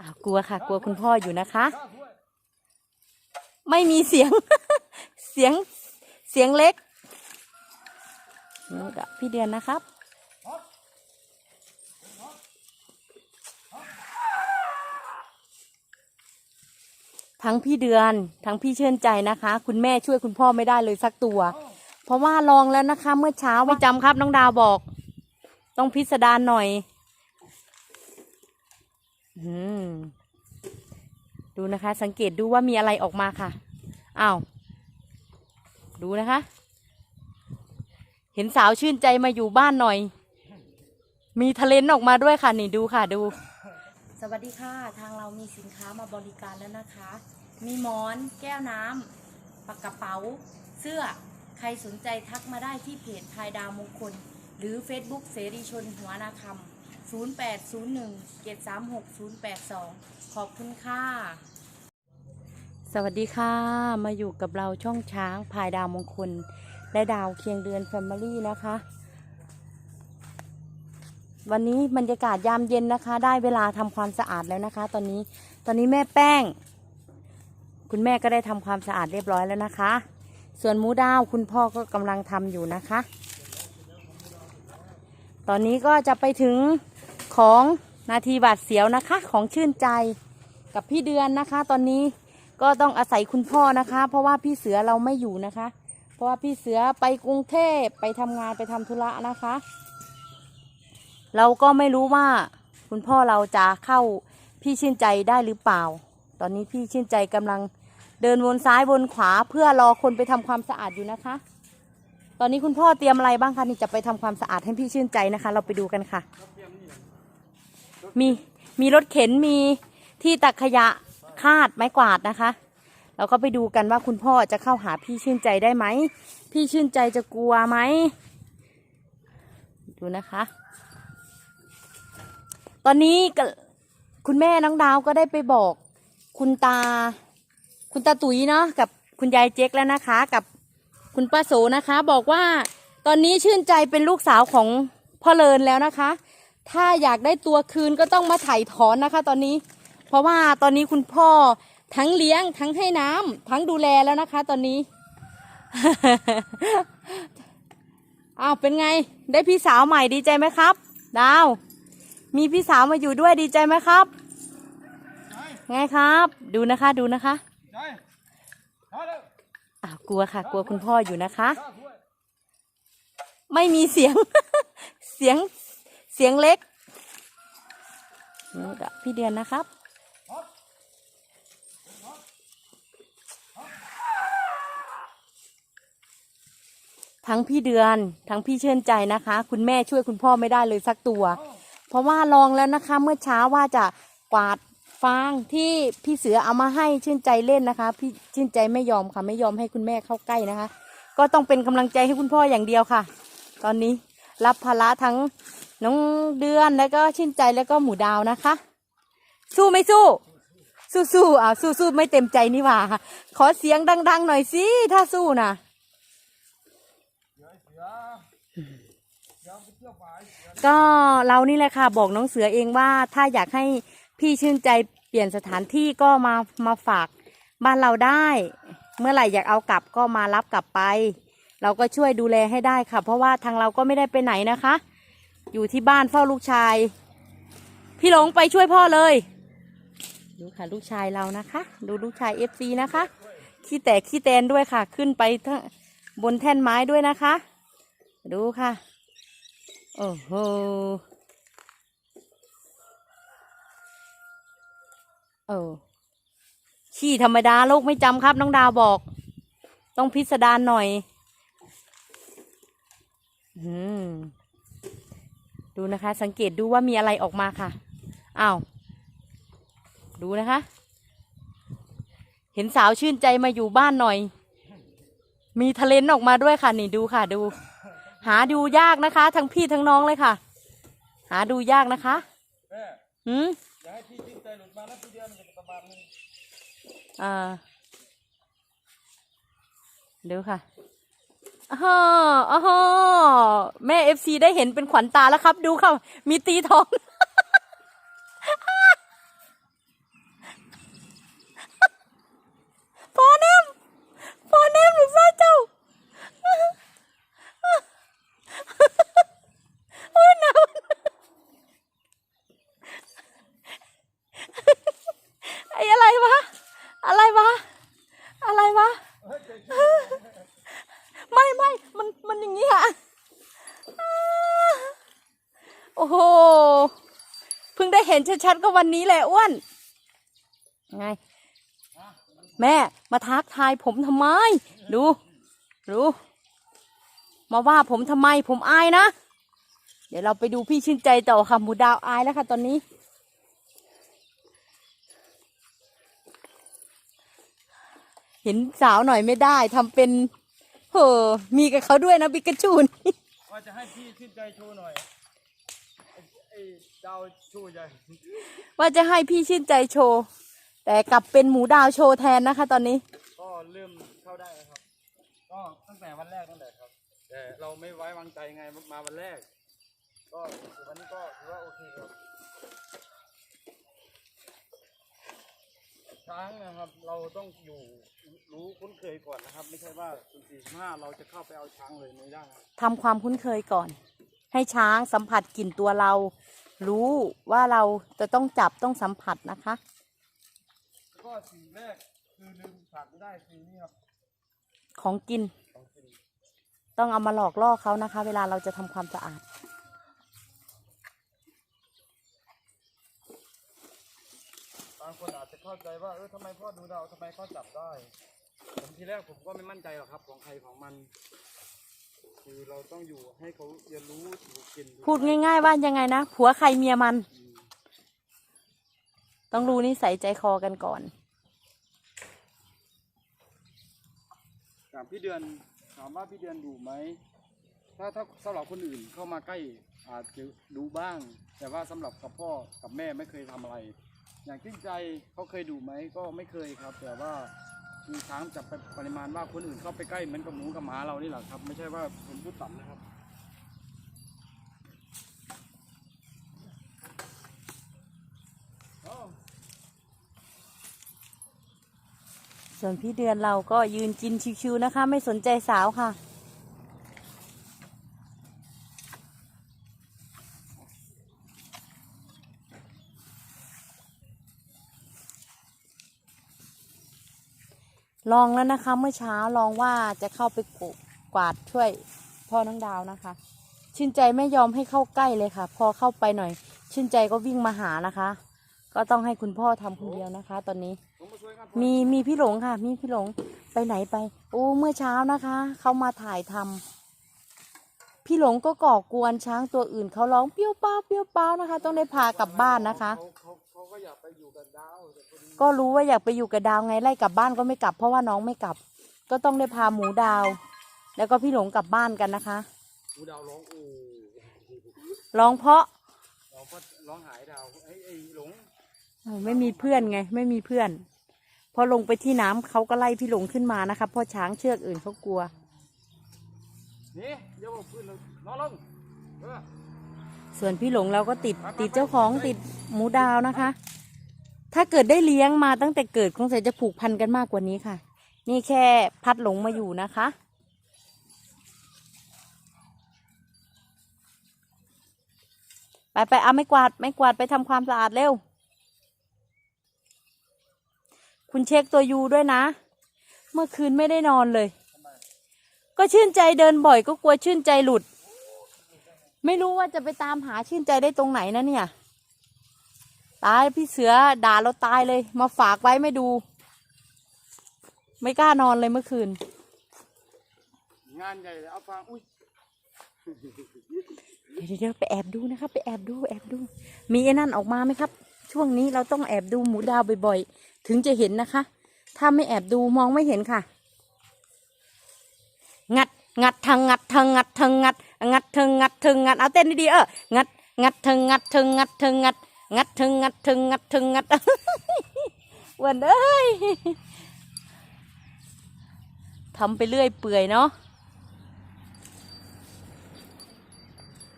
อ้าวกลัวค่ะ กลัวคุณพ่ออยู่นะคะ ไม่มีเสียง เสียงเสียงเล็กนี่กับพี่เดือนนะครับทั้งพี่เดือนทั้งพี่เชื่นใจนะคะ คุณแม่ช่วยคุณพ่อไม่ได้เลยสักตัว เพราะว่าลองแล้วนะคะ เมื่อเช้าไม่จำครับน้องดาวบอก ต้องพิสดารหน่อย ดูนะคะ สังเกตดูว่ามีอะไรออกมาค่ะอ้าวดูนะคะ เห็นสาวชื่นใจมาอยู่บ้านหน่อย มีทะเลนออกมาด้วยค่ะ นี่ดูค่ะดู สวัสดีค่ะ ทางเรามีสินค้ามาบริการแล้วนะคะ มีหมอน แก้วน้ำปากกระเป๋า เสื้อ ใครสนใจทักมาได้ที่เพจพายดาวมงคล หรือ Facebook เสรีชนหัวนาคำ 0801 736 082 ขอบคุณค่ะ สวัสดีค่ะ มาอยู่กับเราช่องช้างพายดาวมงคล และดาวเคียงเดือนแฟมิลี่นะคะ วันนี้บรรยากาศยามเย็นนะคะ ได้เวลาทำความสะอาดแล้วนะคะ ตอนนี้ ตอนนี้แม่แป้ง คุณแม่ก็ได้ทำความสะอาดเรียบร้อยแล้วนะคะ ส่วนหมูดาวคุณพ่อก็กำลังทำอยู่นะคะตอนนี้ก็จะไปถึง ของนาทีบาดเสียวนะคะ ของชื่นใจกับพี่เดือนนะคะ ตอนนี้ก็ต้องอาศัยคุณพ่อนะคะ เพราะว่าพี่เสือเราไม่อยู่นะคะ เพราะว่าพี่เสือไปกรุงเทพไปทำงานไปทำธุระนะคะ เราก็ไม่รู้ว่าคุณพ่อเราจะเข้าพี่ชื่นใจได้หรือเปล่า ตอนนี้พี่ชื่นใจกำลังเดินวนซ้ายวนขวาเพื่อรอคนไปทำความสะอาดอยู่นะคะ ตอนนี้คุณพ่อเตรียมอะไรบ้างคะนี่จะไปทำความสะอาดให้พี่ชื่นใจนะคะ เราไปดูกันค่ะ มีมีรถเข็นมีที่ตักขยะคาดไม้กวาดนะคะเราก็ไปดูกันว่าคุณพ่อจะเข้าหาพี่ชื่นใจได้ไหม พี่ชื่นใจจะกลัวไหม ดูนะคะ ตอนนี้คุณแม่น้องดาวก็ได้ไปบอกคุณตา คุณตาตุ๋ยเนาะกับคุณยายเจ๊กแล้วนะคะ กับคุณป้าโสนะคะ บอกว่าตอนนี้ชื่นใจเป็นลูกสาวของพ่อเลินแล้วนะคะ ถ้าอยากได้ตัวคืนก็ต้องมาไถ่ถอนนะคะ ตอนนี้ เพราะว่าตอนนี้คุณพ่อทั้งเลี้ยงทั้งให้น้ำทั้งดูแลแล้วนะคะ ตอนนี้อ้าวเป็นไง ได้พี่สาวใหม่ดีใจไหมครับ ดาว มีพี่สาวมาอยู่ด้วยดีใจไหมครับไงครับ ดูนะคะดูนะคะอ้าวกลัวค่ะ กลัวคุณพ่ออยู่นะคะ ไม่มีเสียงเสียง เสียงเล็กนี่กับพี่เดือนนะครับ ทั้งพี่เดือนทั้งพี่เชื่นใจนะคะ คุณแม่ช่วยคุณพ่อไม่ได้เลยสักตัว เพราะว่าลองแล้วนะคะ เมื่อเช้าว่าจะกวาดฟางที่พี่เสือเอามาให้ชื่นใจเล่นนะคะ พี่ชื่นใจไม่ยอมค่ะ ไม่ยอมให้คุณแม่เข้าใกล้นะคะ ก็ต้องเป็นกำลังใจให้คุณพ่ออย่างเดียวค่ะ ตอนนี้รับภาระทั้ง น้องเดือนแล้วก็ชื่นใจแล้วก็หมูดาวนะคะ สู้ไม่สู้ สู้สู้อ่าสู้สู้ไม่เต็มใจนี่หว่าค่ะขอเสียงดัง ๆ หน่อยสิถ้าสู้นะก็เรานี่แหละค่ะ บอกน้องเสือเองว่าถ้าอยากให้พี่ชื่นใจเปลี่ยนสถานที่ก็มามาฝากบ้านเราได้ เมื่อไหร่อยากเอากลับก็มารับกลับไป เราก็ช่วยดูแลให้ได้ค่ะ เพราะว่าทางเราก็ไม่ได้ไปไหนนะคะ อยู่ที่บ้านเฝ้าลูกชาย พี่หลงไปช่วยพ่อเลย ดูค่ะลูกชายเรานะคะ ดูลูกชายเอฟซีนะคะขี้แตกขี้แตนด้วยค่ะ ขึ้นไปทั้งบนแท่นไม้ด้วยนะคะ ดูค่ะ โอ้โหเออขี้ธรรมดาโลกไม่จำครับ น้องดาวบอก ต้องพิสดารหน่อย อืม ดูนะคะ สังเกตดูว่ามีอะไรออกมาค่ะอ้าวดูนะคะ เห็นสาวชื่นใจมาอยู่บ้านหน่อย มีทะเลนออกมาด้วยค่ะ นี่ดูค่ะดู หาดูยากนะคะ ทั้งพี่ทั้งน้องเลยค่ะ หาดูยากนะคะแม่หืมอย่าให้พี่จิ้นใจหลุดมาแล้วพี่เดือนมันจะประมาณนึงอ่าดูค่ะ อ๋ออ๋อแม่เอฟซีได้เห็นเป็นขวัญตาแล้วครับ ดูครับมีตีทอง โอ้โห เพิ่งได้เห็นชัดๆก็วันนี้แหละอ้วน ไง แม่มาทักทายผมทำไม ดูดูมาว่าผมทำไมผมอายนะ เดี๋ยวเราไปดูพี่ชื่นใจต่อค่ะหมูดาวอายแล้วค่ะตอนนี้ เห็นสาวหน่อยไม่ได้ทำเป็นเฮ้อมีกับเขาด้วยนะบิกาจูนว่าจะให้พี่ชื่นใจโชว์หน่อย ดาวโชว์ใหญ่ว่าจะให้พี่ชื่นใจโชว์ แต่กลับเป็นหมูดาวโชว์แทนนะคะ ตอนนี้ ก็เริ่มเข้าได้แล้วครับ ก็ตั้งแต่วันแรกนั่นแหละครับ แต่เราไม่ไว้วางใจไงมาวันแรก ก็วันนี้ก็ถือว่าโอเคครับช้างนะครับเราต้องอยู่รู้คุ้นเคยก่อนนะครับ ไม่ใช่ว่าสุ่มสี่สุ่มห้าเราจะเข้าไปเอาช้างเลยไม่ได้ครับทำความคุ้นเคยก่อน ให้ช้างสัมผัสกลิ่นตัวเรา รู้ว่าเราจะต้องจับต้องสัมผัสนะคะแล้วก็สิ่งแรกคือลืมขาดไม่ได้คือนี่ครับของกิน ของกินต้องเอามาหลอกล่อเขานะคะ เวลาเราจะทำความสะอาด บางคนอาจจะเข้าใจว่าเออทำไมพ่อดูดาวทำไมพ่อจับได้ ผมทีแรกผมก็ไม่มั่นใจหรอกครับ ของใครของมัน คือเราต้องอยู่ให้เขาเรียนรู้ถูกกินถูกพูดง่ายๆว่ายังไงนะผัวใครเมียมันต้องรู้นิสัยใจคอกันก่อนอย่างพี่เดือนถามว่าพี่เดือนดูไหมถ้าถ้าสำหรับคนอื่นเข้ามาใกล้อาจจะดูบ้าง แต่ว่าสำหรับกับพ่อกับแม่ไม่เคยทำอะไร อย่างชื่นใจเขาเคยดูไหมก็ไม่เคยครับ แต่ว่า มีช้างจับไปปริมาณว่าคนอื่นเข้าไปใกล้เหมือนกับหมูกับหมาเรานี่แหละครับ ไม่ใช่ว่าผมพูดต่ำนะครับอ้าวส่วนพี่เดือนเราก็ยืนกินชิวๆนะคะ ไม่สนใจสาวค่ะ ลองแล้วนะคะ เมื่อเช้าลองว่าจะเข้าไปกวาดช่วยพ่อน้องดาวนะคะ ชื่นใจไม่ยอมให้เข้าใกล้เลยค่ะ พอเข้าไปหน่อย ชื่นใจก็วิ่งมาหานะคะ ก็ต้องให้คุณพ่อทำคนเดียวนะคะ ตอนนี้ มีมีพี่หลงค่ะ มีพี่หลงไปไหนไปโอ้เมื่อเช้านะคะเขามาถ่ายทำพี่หลงก็ก่อกวนช้างตัวอื่นเขาร้องเปี้ยวเป้าเปี้ยวเป้านะคะ ต้องได้พากลับบ้านนะคะ เขาเขาเขาก็อยากไปอยู่กับดาวแต่คนนี้ก็รู้ว่าอยากไปอยู่กับดาวไงไล่กลับบ้านก็ไม่กลับ เพราะว่าน้องไม่กลับ ก็ต้องได้พาหมูดาว แล้วก็พี่หลงกลับบ้านกันนะคะดูดาวร้องโอ้ร้องเพราะเราก็ร้องหายดาวไอ้ไอ้หลงเออไม่มีเพื่อนไง ไม่มีเพื่อน พอลงไปที่น้ำเขาก็ไล่พี่หลงขึ้นมานะคะเพราะช้างเชือกอื่นเขากลัว นี่เดี๋ยวบอกพื้นเลยนอนลงเออ ส่วนพี่หลงเราก็ติดติดเจ้าของติดหมูดาวนะคะ ถ้าเกิดได้เลี้ยงมาตั้งแต่เกิดคงจะจะผูกพันกันมากกว่านี้ค่ะ นี่แค่พัดหลงมาอยู่นะคะไปไปเอาไม่กวาดไม่กวาดไปทำความสะอาดเร็ว คุณเช็คตัวยูด้วยนะ เมื่อคืนไม่ได้นอนเลย ก็ชื่นใจเดินบ่อยก็กลัวชื่นใจหลุด ไม่รู้ว่าจะไปตามหาชื่นใจได้ตรงไหนนะเนี่ย ตายพี่เสือด่าเราตายเลย มาฝากไว้ไม่ดู ไม่กล้านอนเลยเมื่อคืน งานใหญ่เลยเอาฟังอุ้ยเดี๋ยวเดี๋ยวไปแอบดูนะครับ ไปแอบดูแอบดู มีไอ้นั่นออกมาไหมครับ ช่วงนี้เราต้องแอบดูหมูดาวบ่อยๆ ถึงจะเห็นนะคะ ถ้าไม่แอบดูมองไม่เห็นค่ะ งัดงัดทางงัดทางงัดทางงัด งัดทิงงัดทิงงัดเอาเต้นดีๆเอองัดงัดทิงงัดทิงงัดทิงงัดงัดทิงงัดทิงงัดทิงงัดวันเอ้ยทำไปเรื่อยเปื่อยเนาะ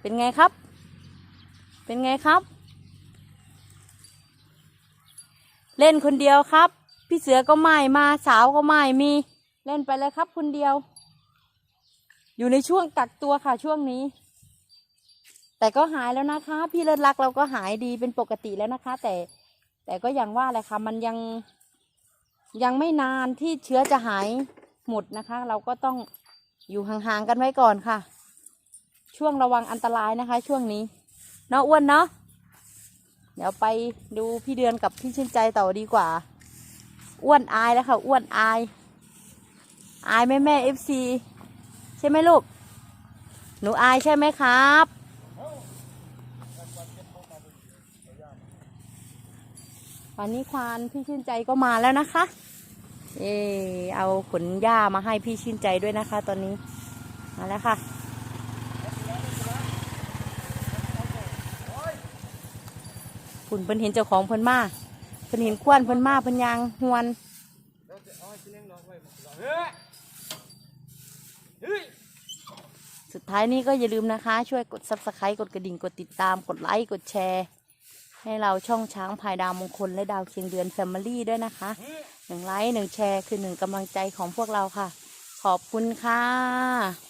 เป็นไงครับ เป็นไงครับ เล่นคนเดียวครับ พี่เสือก็ไม่มาสาวก็ไม่มี เล่นไปเลยครับคนเดียว อยู่ในช่วงกักตัวค่ะช่วงนี้ แต่ก็หายแล้วนะคะ พี่เลิศรักเราก็หายดีเป็นปกติแล้วนะคะ แต่แต่ก็อย่างว่าแหละค่ะมันยังยังไม่นานที่เชื้อจะหายหมดนะคะ เราก็ต้องอยู่ห่างๆกันไว้ก่อนค่ะ ช่วงระวังอันตรายนะคะ ช่วงนี้เนาะอ้วนเนาะเดี๋ยวไปดูพี่เดือนกับพี่ชื่นใจต่อดีกว่า อ้วนอายแล้วค่ะ อ้วนอาย อายแม่แม่เอฟซี ใช่ไหมลูก หนูอายใช่ไหมครับ วันนี้ควานพี่ชื่นใจก็มาแล้วนะคะ เออเอาขนหญ้ามาให้พี่ชื่นใจด้วยนะคะ ตอนนี้ มาแล้วค่ะคุณเพิ่นเห็นเจ้าของเพิ่นมาเพิ่นเห็นควนเพิ่นมาเพิ่นยางหวน สุดท้ายนี้ก็อย่าลืมนะคะ ช่วยกด subscribe กดกระดิ่ง กดติดตาม กดไลค์ กดแชร์ ให้เราช่องช้างภายดาวมงคล และดาวเคียงเดือน Family ด้วยนะคะหนึ่งไลค์หนึ่งแชร์คือหนึ่งกำลังใจของพวกเราค่ะ ขอบคุณค่ะ